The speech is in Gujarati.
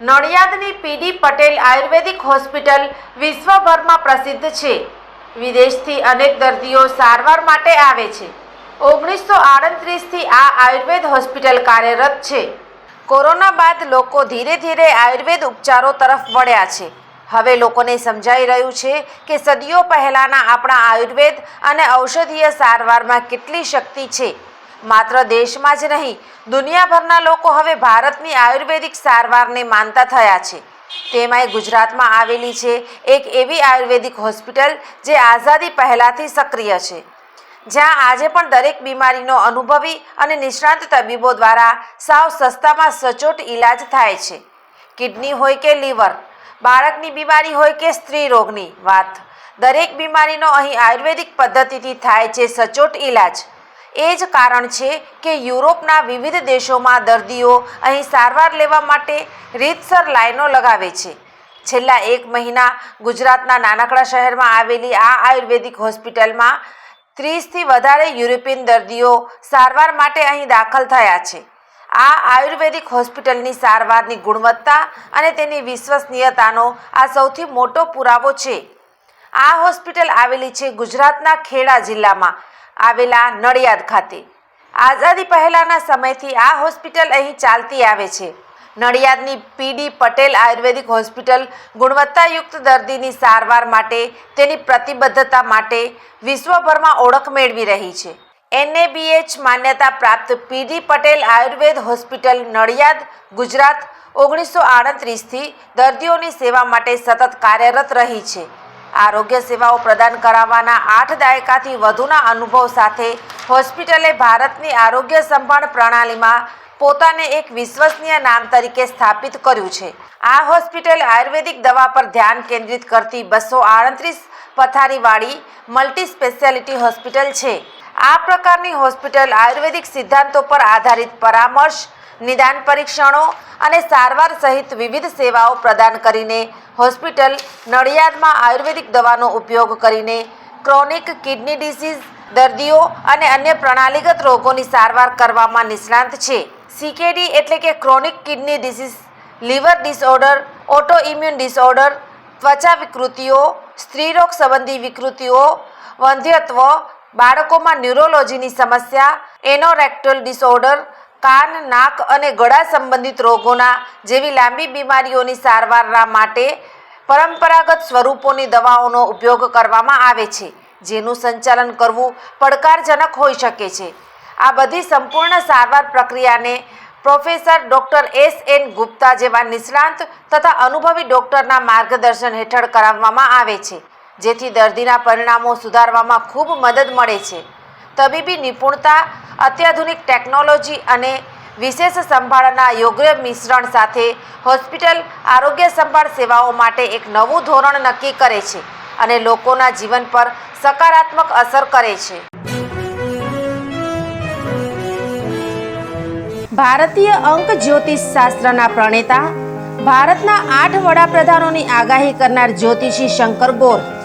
નડિયાદની પીડી પટેલ આયુર્વેદિક હોસ્પિટલ વિશ્વભરમાં પ્રસિદ્ધ છે. વિદેશથી અનેક દર્દીઓ સારવાર માટે આવે છે. ઓગણીસો આડત્રીસથી આ આયુર્વેદ હોસ્પિટલ કાર્યરત છે. કોરોના બાદ લોકો ધીરે ધીરે આયુર્વેદ ઉપચારો તરફ વળ્યા છે. હવે લોકોને સમજાઈ રહ્યું છે કે સદીઓ પહેલાંના આપણા આયુર્વેદ અને ઔષધીય સારવારમાં કેટલી શક્તિ છે. માત્ર દેશમાં જ નહીં, દુનિયાભરના લોકો હવે ભારતની આયુર્વેદિક સારવારને માનતા થયા છે. તેમાંય ગુજરાતમાં આવેલી છે એક એવી આયુર્વેદિક હોસ્પિટલ જે આઝાદી પહેલાંથી સક્રિય છે. જ્યાં આજે પણ દરેક બીમારીનો અનુભવી અને નિષ્ણાંત તબીબો દ્વારા સાવ સસ્તામાં સચોટ ઈલાજ થાય છે. કિડની હોય કે લીવર, બાળકની બીમારી હોય કે સ્ત્રી રોગની વાત, દરેક બીમારીનો અહીં આયુર્વેદિક પદ્ધતિથી થાય છે સચોટ ઈલાજ. એ જ કારણ છે કે યુરોપના વિવિધ દેશોમાં દર્દીઓ અહીં સારવાર લેવા માટે રીતસર લાઈનો લગાવે છે. છેલ્લા એક મહિના ગુજરાતના નાનકડા શહેરમાં આવેલી આ આયુર્વેદિક હોસ્પિટલમાં ત્રીસથી વધારે યુરોપિયન દર્દીઓ સારવાર માટે અહીં દાખલ થયા છે. આ આયુર્વેદિક હોસ્પિટલની સારવારની ગુણવત્તા અને તેની વિશ્વસનીયતાનો આ સૌથી મોટો પુરાવો છે. આ હોસ્પિટલ આવેલી છે ગુજરાતના ખેડા જિલ્લામાં. આવેલા નડિયાદ ખાતે. આઝાદી પહેલાંના સમયથી આ હોસ્પિટલ અહીં ચાલતી આવે છે. નડિયાદની પીડી પટેલ આયુર્વેદિક હોસ્પિટલ ગુણવત્તાયુક્ત દર્દીની સારવાર માટે તેની પ્રતિબદ્ધતા માટે વિશ્વભરમાં ઓળખ મેળવી રહી છે. એનએબીએચ માન્યતા પ્રાપ્ત પીડી પટેલ આયુર્વેદ હોસ્પિટલ નડિયાદ, ગુજરાત ઓગણીસો આડત્રીસથી દર્દીઓની સેવા માટે સતત કાર્યરત રહી છે. આરોગ્ય સેવાઓ પ્રદાન કરાવવાના આઠ દાયકાથી વધુના અનુભવ સાથે હોસ્પિટલે ભારતની આરોગ્ય સંભાળ પ્રણાલીમાં પોતાને એક વિશ્વસનીય નામ તરીકે સ્થાપિત કર્યું છે. આ હોસ્પિટલ આયુર્વેદિક દવા પર ધ્યાન કેન્દ્રિત કરતી બસો આડત્રીસ પથારીવાળી મલ્ટી સ્પેશિયાલિટી હોસ્પિટલ છે. આ પ્રકારની હોસ્પિટલ આયુર્વેદિક સિદ્ધાંતો પર આધારિત પરામર્શ નિદાન પરીક્ષણો અને સારવાર સહિત વિવિધ સેવાઓ પ્રદાન કરીને હોસ્પિટલ, નડિયાદમાં આયુર્વેદિક દવાનો ઉપયોગ કરીને ક્રોનિક કિડની ડિસીઝ, દર્દીઓ અને અન્ય પ્રણાલીગત રોગોની સારવાર કરવામાં નિષ્ણાંત છે. સીકેડી એટલે કે chronic kidney disease, liver disorder auto immune disorder, ત્વચા વિકૃતિઓ સ્ત્રીરોગ સંબંધી વિકૃતિઓ, વંધ્યત્વ, બાળકોમાં ન્યુરોલોજીની સમસ્યા, એનોરેક્ટલ ડિસઓર્ડર કાન, નાક અને ગળા સંબંધિત રોગોના જેવી લાંબી બીમારીઓની સારવારના માટે પરંપરાગત સ્વરૂપોની દવાઓનો ઉપયોગ કરવામાં આવે છે, જેનું સંચાલન કરવું પડકારજનક હોઈ શકે છે. આ બધી સંપૂર્ણ સારવાર પ્રક્રિયાને professor doctor S N Gupta જેવા નિષ્ણાંત તથા અનુભવી ડૉક્ટરના માર્ગદર્શન હેઠળ કરાવવામાં આવે છે, જેથી દર્દીના પરિણામો સુધારવામાં ખૂબ મદદ મળે છે. તબીબી નિપુણતા, અત્યાધુનિક ટેકનોલોજી અને વિશેષ સંભાળના યોગ્ય મિશ્રણ સાથે હોસ્પિટલ આરોગ્ય સંભાળ સેવાઓ માટે એક નવું ધોરણ નક્કી કરે છે અને લોકોના જીવન પર સકારાત્મક અસર કરે છે. ભારતીય અંક જ્યોતિષ શાસ્ત્રના પ્રણેતા, ભારતના આઠ વડાપ્રધાનોની આગાહી કરનાર જ્યોતિષી શંકર ગોર